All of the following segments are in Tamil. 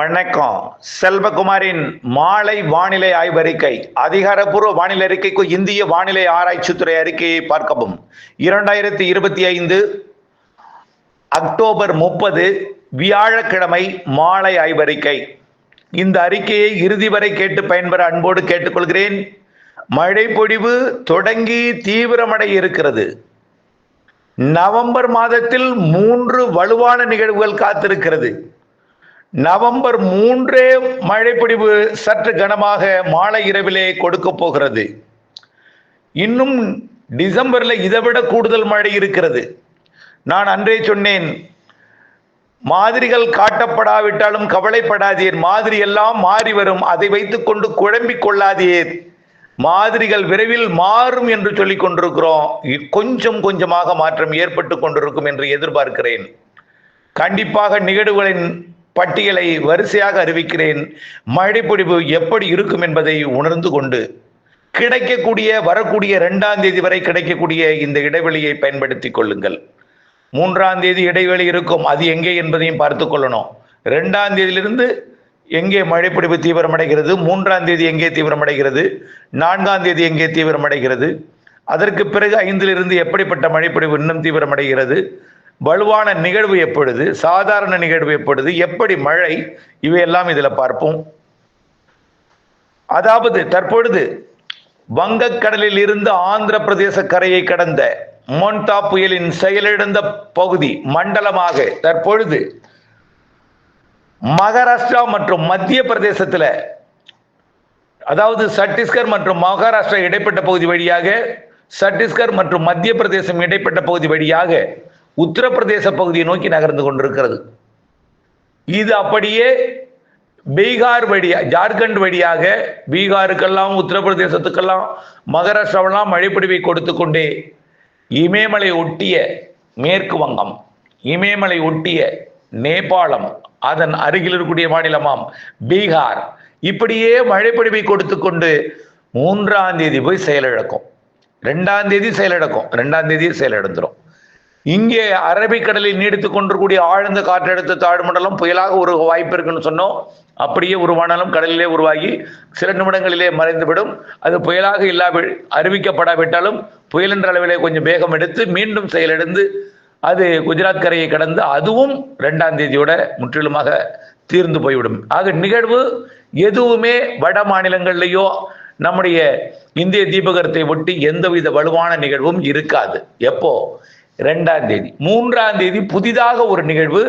வணக்கம். செல்வகுமாரின் மாலை வானிலை ஆய்வறிக்கை அதிகாரப்பூர்வ வானிலை அறிக்கைக்கு இந்திய வானிலை ஆராய்ச்சித்துறை அறிக்கையை பார்க்கவும். இரண்டாயிரத்தி இருபத்தி ஐந்து அக்டோபர் முப்பது வியாழக்கிழமை மாலை ஆய்வறிக்கை. இந்த அறிக்கையை இறுதி வரை கேட்டு பயன்பெற அன்போடு கேட்டுக்கொள்கிறேன். மழை பொழிவு தொடங்கி தீவிரமடைய இருக்கிறது. நவம்பர் மாதத்தில் மூன்று வலுவான நிகழ்வுகள் காத்திருக்கிறது. நவம்பர் மூன்றே மழைப்பிடிவு சற்று கனமாக மாலை இரவிலே கொடுக்க போகிறது. இன்னும் டிசம்பர்ல இதைவிட கூடுதல் மழை இருக்கிறது. நான் அன்றே சொன்னேன் மாதிரிகள் காட்டப்படாவிட்டாலும் கவலைப்படாதீர். மாதிரி எல்லாம் மாறி வரும். அதை வைத்துக்கொண்டு குழம்பிக் கொள்ளாதீர். மாதிரிகள் விரைவில் மாறும் என்று சொல்லிக் கொண்டிருக்கிறோம். கொஞ்சம் கொஞ்சமாக மாற்றம் ஏற்பட்டு கொண்டிருக்கும் என்று எதிர்பார்க்கிறேன். கண்டிப்பாக நிகழ்வுகளின் பட்டியலை வரிசையாக அறிவிக்கிறேன். மழைப்பொழிவு எப்படி இருக்கும் என்பதை உணர்ந்து கொண்டு கிடைக்கக்கூடிய வரக்கூடிய ரெண்டாம் தேதி வரை கிடைக்கக்கூடிய இந்த இடைவெளியை பயன்படுத்திக் கொள்ளுங்கள். மூன்றாம் தேதி இடைவெளி இருக்கும். அது எங்கே என்பதையும் பார்த்து கொள்ளணும். ரெண்டாம் தேதியிலிருந்து எங்கே மழைப்பிடிப்பு தீவிரமடைகிறது? மூன்றாம் தேதி எங்கே தீவிரமடைகிறது? நான்காம் தேதி எங்கே தீவிரமடைகிறது? அதற்கு பிறகு ஐந்திலிருந்து எப்படிப்பட்ட மழைப்பொழிவு இன்னும் தீவிரமடைகிறது? வலுவான நிகழ்வு எப்பொழுது சாதாரண நிகழ்வு எப்பொழுது எப்படி மழை இவையெல்லாம் இதில் பார்ப்போம். அதாவது தற்பொழுது வங்கக்கடலில் இருந்து ஆந்திர பிரதேச கரையை கடந்த மோன்டா புயலின் செயலிழந்த பகுதி மண்டலமாக தற்பொழுது மகாராஷ்டிரா மற்றும் மத்திய பிரதேசத்தில் அதாவது சத்தீஸ்கர் மற்றும் மகாராஷ்டிரா இடைப்பட்ட பகுதி வழியாக சத்தீஸ்கர் மற்றும் மத்திய பிரதேசம் இடைப்பட்ட பகுதி வழியாக உத்தரப்பிரதேச பகுதியை நோக்கி நகர்ந்து கொண்டிருக்கிறது. இது அப்படியே பீகார் வழியா ஜார்க்கண்ட் வழியாக பீகாருக்கெல்லாம் உத்தரப்பிரதேசத்துக்கெல்லாம் மகாராஷ்டிராவெல்லாம் மழைப்பிடிவை கொடுத்து கொண்டே இமயமலை ஒட்டிய மேற்கு வங்கம் இமயமலை ஒட்டிய நேபாளம் அதன் அருகில் இருக்கக்கூடிய மாநிலமாம் பீகார். இப்படியே மழைப்பிடிவை கொடுத்து கொண்டு மூன்றாம் தேதி போய் செயலிழக்கும். ரெண்டாம் தேதி செயலிழக்கும். ரெண்டாம் தேதி செயலிழந்துடும் இங்கே அரபிக்கடலில் நீடித்துக் கொண்டிருக்கூடிய ஆழ்ந்த காற்றழுத்த தாழ்மண்டலம் புயலாக ஒரு வாய்ப்பு இருக்குன்னு சொன்னோம். அப்படியே உருவானாலும் கடலிலே உருவாகி சில நிமிடங்களிலே மறைந்துவிடும். அது புயலாக இல்லாவி அறிவிக்கப்படாவிட்டாலும் புயல் என்ற அளவிலே கொஞ்சம் வேகம் எடுத்து மீண்டும் செயலிழந்து அது குஜராத் கரையை கடந்து அதுவும் ரெண்டாம் தேதியோட முற்றிலுமாக தீர்ந்து போய்விடும். ஆக நிகழ்வு எதுவுமே வட மாநிலங்கள்லேயோ நம்முடைய இந்திய தீபகரத்தை ஒட்டி எந்தவித வலுவான நிகழ்வும் இருக்காது. எப்போ? ரெண்டாம் தேதி. மூன்றாம் தேதி புதிதாக ஒரு நிகழ்வு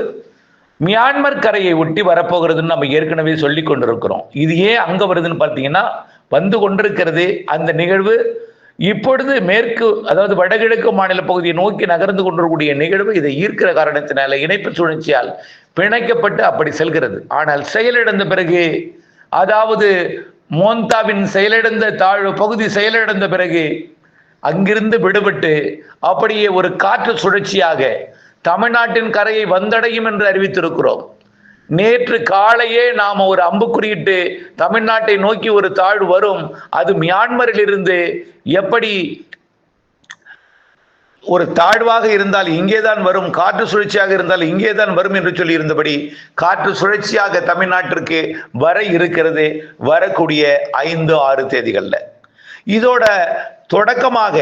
மியான்மர் கரையை ஒட்டி வரப்போகிறதுன்னு நம்ம ஏற்கனவே சொல்லி கொண்டிருக்கிறோம். இது ஏன் அங்கே வருதுன்னு பார்த்தீங்கன்னா வந்து கொண்டிருக்கிறது அந்த நிகழ்வு இப்பொழுது மேற்கு அதாவது வடகிழக்கு மாநில பகுதியை நோக்கி நகர்ந்து கொண்டிருக்கக்கூடிய நிகழ்வு இதை ஈர்க்கிற காரணத்தினால இணைப்பு சுழற்சியால் பிணைக்கப்பட்டு அப்படி செல்கிறது. ஆனால் செயலிழந்த பிறகு அதாவது மோந்தாவின் செயலிழந்த தாழ்வு பகுதி செயலிழந்த பிறகு அங்கிருந்து விடுபட்டு அப்படியே ஒரு காற்று சுழற்சியாக தமிழ்நாட்டின் கரையை வந்தடையும் என்று அறிவித்திருக்கிறோம். நேற்று காலையே நாம் ஒரு அம்புக்குறியிட்டு தமிழ்நாட்டை நோக்கி ஒரு தாழ்வு வரும். அது மியான்மரில் இருந்து எப்படி ஒரு தாழ்வாக இருந்தால் இங்கேதான் வரும் காற்று சுழற்சியாக இருந்தால் இங்கேதான் வரும் என்று சொல்லி இருந்தபடி காற்று சுழற்சியாக தமிழ்நாட்டிற்கு வர இருக்கிறது வரக்கூடிய ஐந்து ஆறு தேதிகளில். இதோட தொடக்கமாக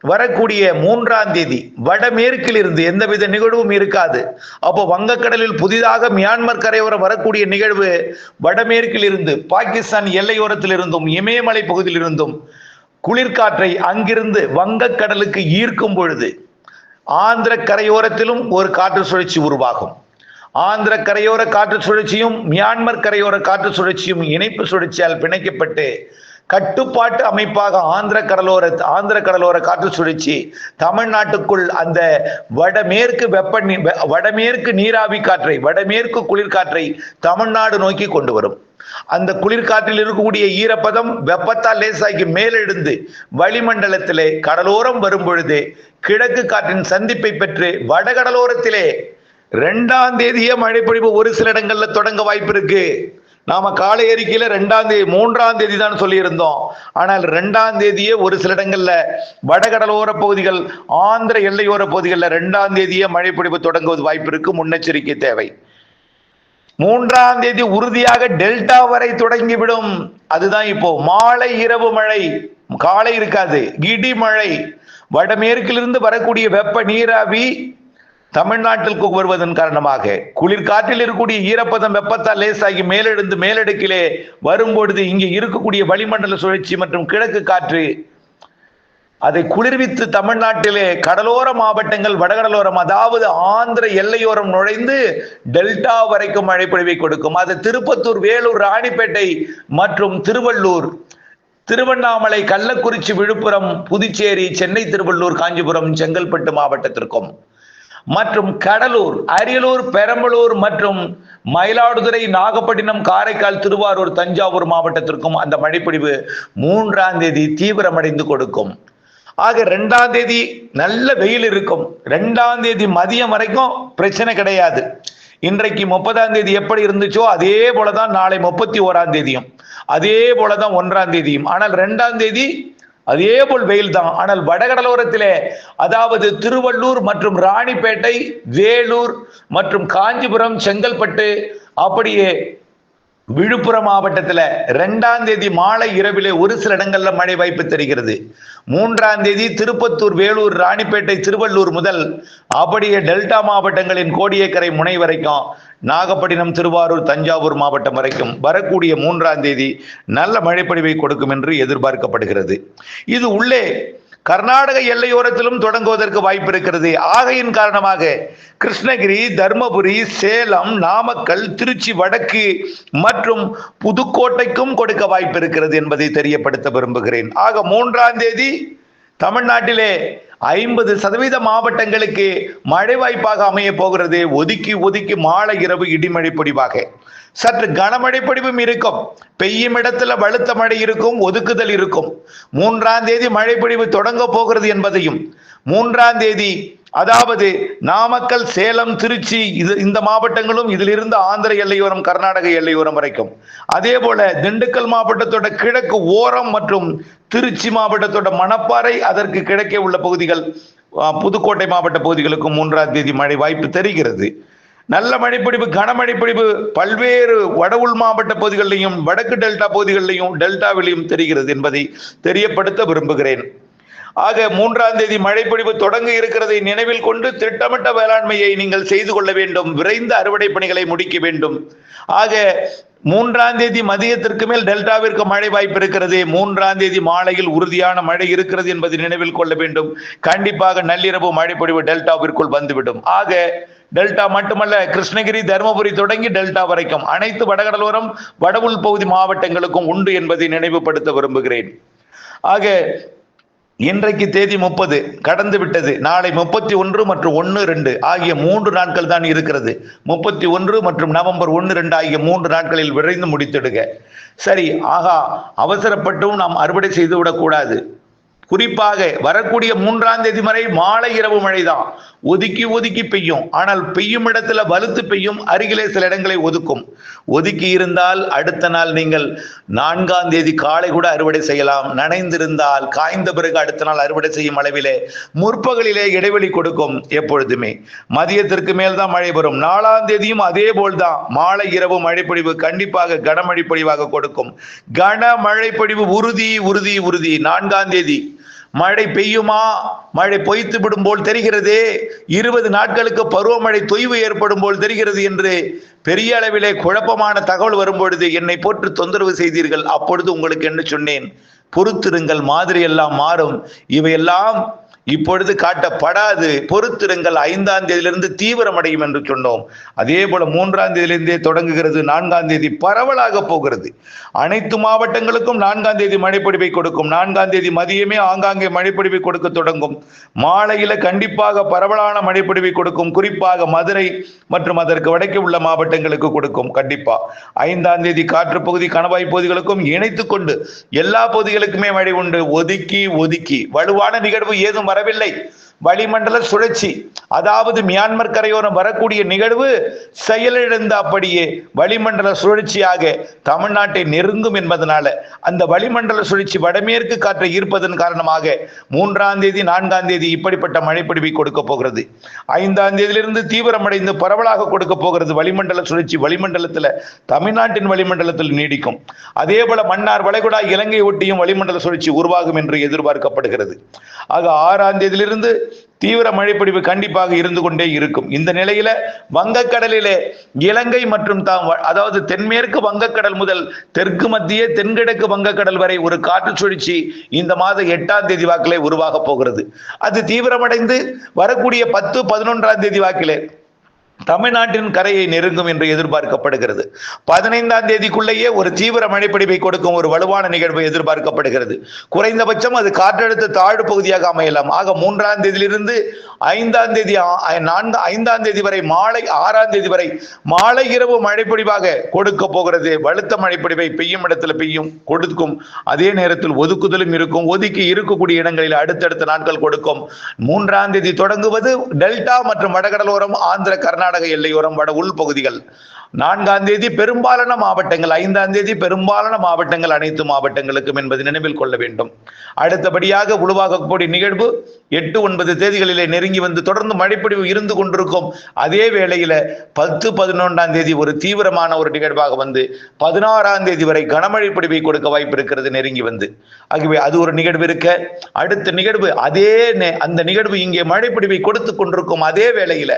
வரக்கூடிய மூன்றாம் தேதி வடமேற்கில் இருந்து எந்தவித நிகழ்வும் இருக்காது. அப்போ வங்கக்கடலில் புதிதாக மியான்மர் கரையோரம் வரக்கூடிய நிகழ்வு வடமேற்கில் இருந்து பாகிஸ்தான் எல்லையோரத்தில் இருந்தும் இமயமலை பகுதியில் இருந்தும் குளிர்காற்றை அங்கிருந்து வங்கக்கடலுக்கு ஈர்க்கும் பொழுது ஆந்திர கரையோரத்திலும் ஒரு காற்று சுழற்சி உருவாகும். ஆந்திர கரையோர காற்று சுழற்சியும் மியான்மர் கரையோர காற்று சுழற்சியும் இணைப்பு சுழற்சியால் பிணைக்கப்பட்டு கட்டுப்பாட்டு அமைப்பாக ஆந்திர கடலோர ஆந்திர கடலோர காற்று சுழற்சி தமிழ்நாட்டுக்குள் அந்த வடமேற்கு வெப்ப வெ- வடமேற்கு நீராவி காற்றை வடமேற்கு குளிர்காற்றை தமிழ்நாடு நோக்கி கொண்டு வரும். அந்த குளிர்காற்றில் இருக்கக்கூடிய ஈரப்பதம் வெப்பத்தால் லேசாகி மேலெழுந்து வளிமண்டலத்திலே கடலோரம் வரும் பொழுது கிழக்கு காற்றின் சந்திப்பை பெற்று வடகடலோரத்திலே ரெண்டாம் தேதியே மழைப்பொழிவு ஒரு சில இடங்கள்ல தொடங்க வாய்ப்பு இருக்கு நாம காலை அறிக்கையில ரெண்டாம் தேதி மூன்றாம் தேதி தான் சொல்லியிருந்தோம். ஆனால் ரெண்டாம் தேதியே ஒரு சில இடங்கள்ல வடகடலோர பகுதிகள் ஆந்திர எல்லையோர பகுதிகளில் ரெண்டாம் தேதியே மழை பிடிப்பு தொடங்குவது வாய்ப்பு இருக்கு முன்னெச்சரிக்கை தேவை. மூன்றாம் தேதி உறுதியாக டெல்டா வரை தொடங்கிவிடும். அதுதான் இப்போ மாலை இரவு மழை. காலை இருக்காது இடி மழை. வடமேற்கிலிருந்து வரக்கூடிய வெப்ப நீராவி தமிழ்நாட்டிற்கு வருவதன் காரணமாக குளிர் காற்றில் இருக்கக்கூடிய ஈரப்பதம் வெப்பத்தால் லேசாகி மேலெழுந்து மேலடுக்கிலே வரும்பொழுது இங்கே இருக்கக்கூடிய வளிமண்டல சுழற்சி மற்றும் கிழக்கு காற்று அதை குளிர்வித்து தமிழ்நாட்டிலே கடலோர மாவட்டங்கள் வடகடலோரம் அதாவது ஆந்திர எல்லையோரம் நுழைந்து டெல்டா வரைக்கும் மழை பொழிவை கொடுக்கும். அது திருப்பத்தூர் வேலூர் ராணிப்பேட்டை மற்றும் திருவள்ளூர். திருவண்ணாமலை கள்ளக்குறிச்சி விழுப்புரம் புதுச்சேரி சென்னை திருவள்ளூர் காஞ்சிபுரம் செங்கல்பட்டு மாவட்டத்திற்கும். மற்றும் கடலூர் அரியலூர் பெரம்பலூர் மற்றும் மயிலாடுதுறை நாகப்பட்டினம் காரைக்கால் திருவாரூர் தஞ்சாவூர் மாவட்டத்திற்கும் அந்த மழைப்பொழிவு மூன்றாம் தேதி தீவிரமடைந்து கொடுக்கும். ஆக ரெண்டாம் தேதி நல்ல வெயில் இருக்கும். ரெண்டாம் தேதி மதியம் வரைக்கும் பிரச்சனை கிடையாது. இன்றைக்கு முப்பதாம் தேதி எப்படி இருந்துச்சோ அதே போலதான் நாளை முப்பத்தி ஓராம் தேதியும். அதே போலதான் ஒன்றாம் தேதியும். ஆனால் ரெண்டாம் தேதி அதே போல் வெயில் தான் ஆனால் வடகடலோரத்திலே அதாவது திருவள்ளூர் மற்றும் ராணிப்பேட்டை வேலூர் மற்றும் காஞ்சிபுரம் செங்கல்பட்டு அப்படியே விழுப்புரம் மாவட்டத்தில் ரெண்டாம் தேதி மாலை இரவிலே ஒரு சில இடங்கள்ல மழை வாய்ப்பு தெரிகிறது. மூன்றாம் தேதி திருப்பத்தூர் வேலூர் ராணிப்பேட்டை திருவள்ளூர் முதல் அப்படியே டெல்டா மாவட்டங்களின் கோடியக்கரை முனை வரைக்கும் நாகப்பட்டினம் திருவாரூர் தஞ்சாவூர் மாவட்டம் வரைக்கும் வரக்கூடிய மூன்றாம் தேதி நல்ல மழைப்பொழிவை கொடுக்கும் என்று எதிர்பார்க்கப்படுகிறது. இது உள்ளே கர்நாடக எல்லையோரத்திலும் தொடங்குவதற்கு வாய்ப்பு இருக்கிறது ஆகையின் காரணமாக கிருஷ்ணகிரி தர்மபுரி சேலம் நாமக்கல் திருச்சி வடக்கு மற்றும் புதுக்கோட்டைக்கும் கொடுக்க வாய்ப்பு இருக்கிறது என்பதை தெரியப்படுத்த விரும்புகிறேன். ஆக மூன்றாம் தேதி தமிழ்நாட்டிலே ஐம்பது சதவீத மாவட்டங்களுக்கு மழை வாய்ப்பாக அமைய போகிறது. ஒதுக்கி ஒதுக்கி மாலை இரவு இடிமழை பொடிவாக. சற்று கனமழை பொடிவும் இருக்கும். பெய்யும் இடத்துல வலுத்த மழை இருக்கும் ஒதுக்குதல் இருக்கும். மூன்றாம் தேதி மழை பொழிவு தொடங்க போகிறது என்பதையும் மூன்றாம் தேதி அதாவது நாமக்கல் சேலம் திருச்சி இது இந்த மாவட்டங்களும் இதிலிருந்து ஆந்திர எல்லையோரம் கர்நாடக எல்லையோரம் வரைக்கும். அதே போல திண்டுக்கல் மாவட்டத்தோட கிழக்கு ஓரம் மற்றும் திருச்சி மாவட்டத்தோட மணப்பாறை அதற்கு கிழக்கே உள்ள பகுதிகள் புதுக்கோட்டை மாவட்ட பகுதிகளுக்கும் மூன்றாம் தேதி மழை வாய்ப்பு தெரிகிறது. நல்ல மழைப்பொழிவு கனமழைப்பொழிவு பல்வேறு வட உள் மாவட்ட பகுதிகளிலையும் வடக்கு டெல்டா பகுதிகளிலையும் டெல்டாவிலையும் தெரிகிறது என்பதை தெரியப்படுத்த விரும்புகிறேன். ஆக மூன்றாம் தேதி மழைப்பொழிவு தொடங்க இருக்கிறதை நினைவில் கொண்டு திட்டமிட்ட வேளாண்மையை நீங்கள் செய்து கொள்ள வேண்டும். விரைந்து அறுவடை பணிகளை முடிக்க வேண்டும். ஆக மூன்றாம் தேதி மதியத்திற்கு மேல் டெல்டாவிற்கு மழை வாய்ப்பு இருக்கிறது. மூன்றாம் தேதி மாலையில் உறுதியான மழை இருக்கிறது என்பதை நினைவில் கொள்ள வேண்டும். கண்டிப்பாக நள்ளிரவு மழைப்பொழிவு டெல்டாவிற்குள் வந்துவிடும். ஆக டெல்டா மட்டுமல்ல கிருஷ்ணகிரி தருமபுரி தொடங்கி டெல்டா வரைக்கும் அனைத்து வடகடலோரம் வடவுள் பகுதி மாவட்டங்களுக்கும் உண்டு என்பதை நினைவுபடுத்த விரும்புகிறேன். ஆக இன்றைக்கு தேதி முப்பது கடந்து விட்டது. நாளை முப்பத்தி ஒன்று மற்றும் ஒன்று ரெண்டு ஆகிய மூன்று நாட்கள் தான் இருக்கிறது. முப்பத்தி ஒன்று மற்றும் நவம்பர் ஒன்று ரெண்டு ஆகிய மூன்று நாட்களில் விரைந்து முடித்திடுக. சரி ஆகா அவசரப்பட்டும் நாம் அறுவடை செய்து விடக்கூடாது. குறிப்பாக வரக்கூடிய மூன்றாம் தேதி வரை மாலை இரவு மழைதான். ஒதுக்கி ஒதுக்கி பெய்யும். ஆனால் பெய்யும் இடத்துல வலுத்து பெய்யும் அருகிலே சில இடங்களை ஒதுக்கும். ஒதுக்கி இருந்தால் அடுத்த நாள் நீங்கள் நான்காம் தேதி காலை கூட அறுவடை செய்யலாம். நனைந்திருந்தால் காய்ந்த பிறகு அடுத்த நாள் அறுவடை செய்யும் அளவிலே முற்பகலிலே இடைவெளி கொடுக்கும் எப்பொழுதுமே. மதியத்திற்கு மேல் தான் மழை வரும். நாலாம் தேதியும் அதே போல்தான் மாலை இரவு மழைப்பொழிவு கண்டிப்பாக கனமழை பொழிவாக கொடுக்கும். கன பொழிவு உறுதி உறுதி உறுதி. நான்காம் தேதி மழை பெய்யுமா? மழை பொய்த்து விடும் போல் தெரிகிறதே. இருபது நாட்களுக்கு பருவமழை தொய்வு ஏற்படும் போல் தெரிகிறது என்று பெரிய அளவிலே குழப்பமான தகவல் வரும்பொழுது என்னை போட்டு தொந்தரவு செய்தீர்கள். அப்பொழுது உங்களுக்கு என்ன சொன்னேன்? பொறுத்திருங்கள் மாதிரி எல்லாம் மாறும். இவையெல்லாம் இப்பொழுது காட்டப்படாது. பொறுத்திருங்கள் ஐந்தாம் தேதியிலிருந்து தீவிரமடையும் என்று சொன்னோம். அதே போல மூன்றாம் தேதியிலிருந்தே தொடங்குகிறது நான்காம் தேதி பரவலாக போகிறது. அனைத்து மாவட்டங்களுக்கும் நான்காம் தேதி மழைப்பொழிவை கொடுக்கும். நான்காம் தேதி மதியமே ஆங்காங்கே மழைப்பொழிவை கொடுக்க தொடங்கும். மாலையில கண்டிப்பாக பரவலான மழைப்பொழிவை கொடுக்கும். குறிப்பாக மதுரை மற்றும் அதற்கு வடக்கே உள்ள மாவட்டங்களுக்கு கொடுக்கும். கண்டிப்பா. ஐந்தாம் தேதி காற்று பகுதி கணவாய் பகுதிகளுக்கும் இணைத்துக் கொண்டு எல்லா பகுதிகளுக்குமே மழை உண்டு. ஒதுக்கி ஒதுக்கி. வலுவான நிகழ்வு ஏதும் வரவில்லை. வளிமண்டல சுழற்சி. அதாவது மியான்மர் கரையோரம் வரக்கூடிய நிகழ்வு செயலிழந்த அப்படியே வளிமண்டல சுழற்சியாக தமிழ்நாட்டை நெருங்கும் என்பதனால அந்த வளிமண்டல சுழற்சி வடமேற்கு காற்றை ஈர்ப்பதன் காரணமாக மூன்றாம் தேதி நான்காம் தேதி இப்படிப்பட்ட மழைப்பிடிவை கொடுக்க போகிறது. ஐந்தாம் தேதியிலிருந்து தீவிரமடைந்து பரவலாக கொடுக்க போகிறது வளிமண்டல சுழற்சி வளிமண்டலத்தில் தமிழ்நாட்டின் வளிமண்டலத்தில் நீடிக்கும். அதே போல மன்னார் வளைகுடா இலங்கை ஒட்டியும் வளிமண்டல சுழற்சி உருவாகும் என்று எதிர்பார்க்கப்படுகிறது. ஆக ஆறாம் தேதியிலிருந்து தீவிர மழைப்பிடிவு கண்டிப்பாக இருந்து கொண்டே இருக்கும். இந்த நிலையில வங்கக்கடலிலே இலங்கை மற்றும் தாம் அதாவது தென்மேற்கு வங்கக்கடல் முதல் தெற்கு மத்திய தென்கிழக்கு வங்கக்கடல் வரை ஒரு காற்று சுழற்சி இந்த மாதம் எட்டாம் தேதி வாக்கிலே உருவாக போகிறது. அது தீவிரமடைந்து வரக்கூடிய பத்து பதினொன்றாம் தேதி வாக்கிலே தமிழ்நாட்டின் கரையை நெருங்கும் என்று எதிர்பார்க்கப்படுகிறது. பதினைந்தாம் தேதிக்குள்ளேயே ஒரு தீவிர மழைப்பிடிப்பை கொடுக்கும் ஒரு வலுவான நிகழ்வு எதிர்பார்க்கப்படுகிறது. குறைந்தபட்சம் அது காற்றழுத்த தாழ்வு பகுதியாக அமையலாம். ஆக மூன்றாம் தேதியிலிருந்து ஐந்தாம் தேதி நான்கு ஐந்தாம் தேதி வரை மாலை ஆறாம் தேதி வரை மாலை இரவு மழைப்பிடிவாக கொடுக்க போகிறது. வலுத்த மழைப்பிடிவை பெய்யும் இடத்துல பெய்யும் கொடுக்கும். அதே நேரத்தில் ஒதுக்குதலும் இருக்கும். ஒதுக்கி இருக்கக்கூடிய இடங்களில் அடுத்தடுத்த நாட்கள் கொடுக்கும். மூன்றாம் தேதி தொடங்குவது டெல்டா மற்றும் வடகடலோரம் ஆந்திர கர்நாடக கர்நாடக எல்லையோரம் வட உள்பகுதிகள். நான்காம் தேதி பெரும்பாலான மாவட்டங்கள் ஐந்தாம் தேதி பெரும்பாலான மாவட்டங்கள் அனைத்து மாவட்டங்களுக்கும் என்பதை நினைவில் கொள்ள வேண்டும். அடுத்தபடியாக உருவாகக்கூடிய நிகழ்வு எட்டு ஒன்பது தேதிகளிலே நெருங்கி வந்து தொடர்ந்து மழைப்பொழிவு இருந்து கொண்டிருக்கும். அதே வேளையில பத்து பதினொன்றாம் தேதி ஒரு தீவிரமான ஒரு நிகழ்வாக வந்து பதினாறாம் தேதி வரை கனமழை பொழிவை கொடுக்க வாய்ப்பு இருக்கிறது நெருங்கி வந்து. ஆகவே அது ஒரு நிகழ்வு இருக்க. அடுத்த நிகழ்வு அதே அந்த நிகழ்வு இங்கே மழைப்பொழிவை கொடுத்து கொண்டிருக்கும் அதே வேளையில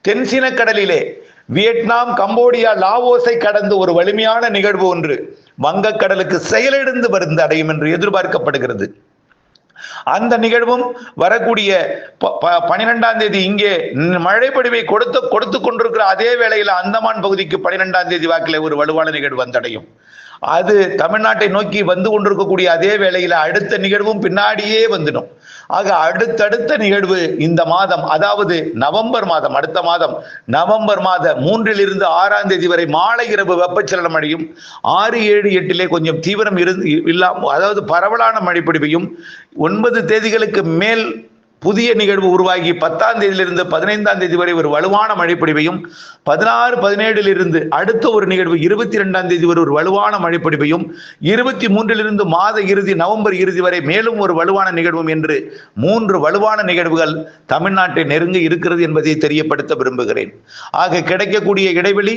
தென்சீன கடலிலே வியட்நாம் கம்போடியா லாவோஸை கடந்து ஒரு வலிமையான நிகழ்வு ஒன்று வங்கக்கடலுக்கு செயலிழந்து வருந்து அடையும் என்று எதிர்பார்க்கப்படுகிறது. அந்த நிகழ்வும் வரக்கூடிய ப- பனிரெண்டாம் தேதி இங்கே மழைப்படிவை மழைப்பொழிவை கொடுத்து கொடுத்து கொண்டிருக்கிற அதே வேளையில் அந்தமான் பகுதிக்கு பனிரெண்டாம் தேதி வாக்கில் ஒரு வலுவான நிகழ்வு வந்தடையும். அது தமிழ்நாட்டை நோக்கி வந்து கொண்டிருக்கக்கூடிய அதே வேளையில அடுத்த நிகழ்வும் பின்னாடியே வந்துடும். ஆக அடுத்தடுத்த நிகழ்வு இந்த மாதம் அதாவது நவம்பர் மாதம் அடுத்த மாதம் நவம்பர் மாத மூன்றிலிருந்து ஆறாம் தேதி வரை மாலை இரவு வெப்பச்சலனம் அடையும் ஆறு ஏழு எட்டிலே கொஞ்சம் தீவிரம் இருந்து இல்லாம அதாவது பரவலான மழைப்பிடிவையும் ஒன்பது தேதிகளுக்கு மேல் புதிய நிகழ்வு உருவாகி பத்தாம் தேதியிலிருந்து பதினைந்தாம் தேதி வரை ஒரு வலுவான மழைப்பொழிவையும் பதினாறு பதினேழில் இருந்து அடுத்த ஒரு நிகழ்வு இருபத்தி ரெண்டாம் தேதி வரை ஒரு வலுவான மழைப்பொழிவையும் இருபத்தி மூன்றிலிருந்து மாத இறுதி நவம்பர் இறுதி வரை மேலும் ஒரு வலுவான நிகழ்வும் என்று மூன்று வலுவான நிகழ்வுகள் தமிழ்நாட்டை நெருங்க இருக்கிறது என்பதை தெரியப்படுத்த விரும்புகிறேன். ஆக கிடைக்கக்கூடிய இடைவெளி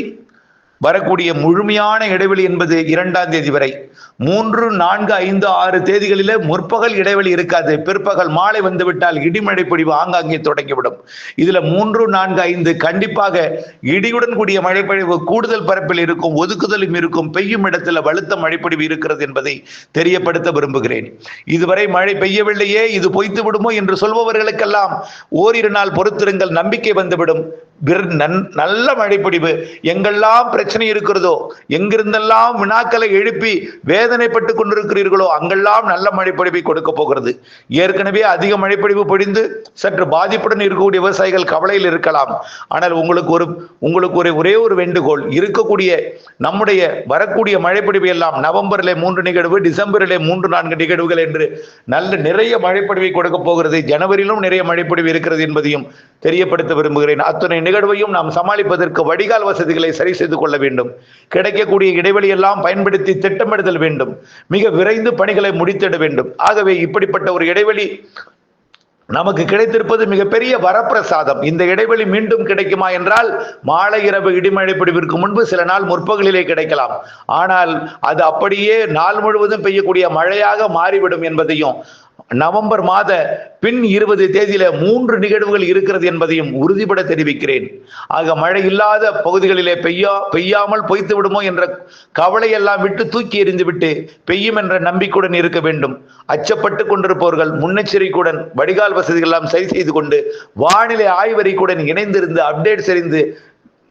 வரக்கூடிய முழுமையான இடைவெளி என்பது இரண்டாம் தேதி வரை. மூன்று நான்கு ஐந்து ஆறு தேதிகளில முற்பகல் இடைவெளி இருக்காது. பிற்பகல் மாலை வந்துவிட்டால் இடிமழை பொழிவு ஆங்காங்கே தொடங்கிவிடும். இதுல மூன்று நான்கு ஐந்து கண்டிப்பாக இடியுடன் கூடிய மழைப்பொழிவு கூடுதல் பரப்பில் இருக்கும் ஒதுக்குதலும் இருக்கும் பெய்யும் இடத்துல வலுத்த மழைப்பொழிவு இருக்கிறது என்பதை தெரியப்படுத்த விரும்புகிறேன். இதுவரை மழை பெய்யவில்லையே இது பொய்த்து விடுமோ என்று சொல்பவர்களுக்கெல்லாம் ஓரிரு நாள் பொறுத்திருங்கள் நம்பிக்கை வந்துவிடும். நன்- நல்ல மழைப்பொழிவு எங்கெல்லாம் பிரச்சனை இருக்கிறதோ? எங்கிருந்தெல்லாம் வினாக்களை எழுப்பி வேதனைப்பட்டு கொண்டிருக்கிறீர்களோ அங்கெல்லாம் நல்ல மழைப்பொழிவை கொடுக்க போகிறது. ஏற்கனவே அதிக மழைப்பொழிவு பொழிந்து சற்று பாதிப்புடன் இருக்கக்கூடிய விவசாயிகள் கவலையில் இருக்கலாம். ஆனால் உங்களுக்கு ஒரு உங்களுக்கு ஒரு ஒரே ஒரு வேண்டுகோள் இருக்கக்கூடிய நம்முடைய வரக்கூடிய மழைப்பொழிவு எல்லாம் நவம்பரிலே மூன்று நிகழ்வு டிசம்பரிலே மூன்று நான்கு நிகழ்வுகள் என்று நல்ல நிறைய மழைப்பொழிவை கொடுக்க போகிறது. ஜனவரியிலும் நிறைய மழைப்பொழிவு இருக்கிறது என்பதையும் தெரியப்படுத்த விரும்புகிறேன். அத்தனை நிகழ்வையும் நாம் சமாளிப்பதற்கு வடிகால் வசதிகளை சரி செய்து கொள்ள வேண்டும். கிடைக்கக்கூடிய இடைவெளி எல்லாம் பயன்படுத்தி திட்டமிடுதல் வேண்டும். மிக விரைந்து பணிகளை முடித்திட வேண்டும். ஆகவே இப்படிப்பட்ட ஒரு இடைவெளி நமக்கு கிடைத்திருப்பது மிகப்பெரிய வரப்பிரசாதம். இந்த இடைவெளி மீண்டும் கிடைக்குமா என்றால் மாலை இரவு இடிமழை பிடிவிற்கு முன்பு சில நாள் முற்பகலிலே கிடைக்கலாம். ஆனால் அது அப்படியே நாள் முழுவதும் பெய்யக்கூடிய மழையாக மாறிவிடும் என்பதையும் நவம்பர் மாத பின் இருபது தேதியில மூன்று நிகழ்வுகள் இருக்கிறது என்பதையும் உறுதிபட தெரிவிக்கிறேன். ஆக மழை இல்லாத பகுதிகளிலே பெய்யா பெய்யாமல் பொய்த்து விடுமோ என்ற கவலையெல்லாம் விட்டு தூக்கி எறிந்து விட்டு பெய்யும் என்ற நம்பிக்கையுடன் இருக்க வேண்டும். அச்சப்பட்டு கொண்டிருப்பவர்கள் முன்னெச்சரிக்கையுடன் வடிகால் வசதிகள் எல்லாம் சரி செய்து கொண்டு வானிலை ஆய்வறிக்கையுடன் இணைந்திருந்து அப்டேட் சரிந்து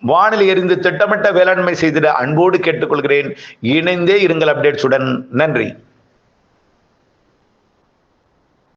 வானிலை எறிந்து திட்டமிட்ட வேளாண்மை செய்திட அன்போடு கேட்டுக்கொள்கிறேன். இணைந்தே இருங்கள் அப்டேட்ஸுடன் நன்றி.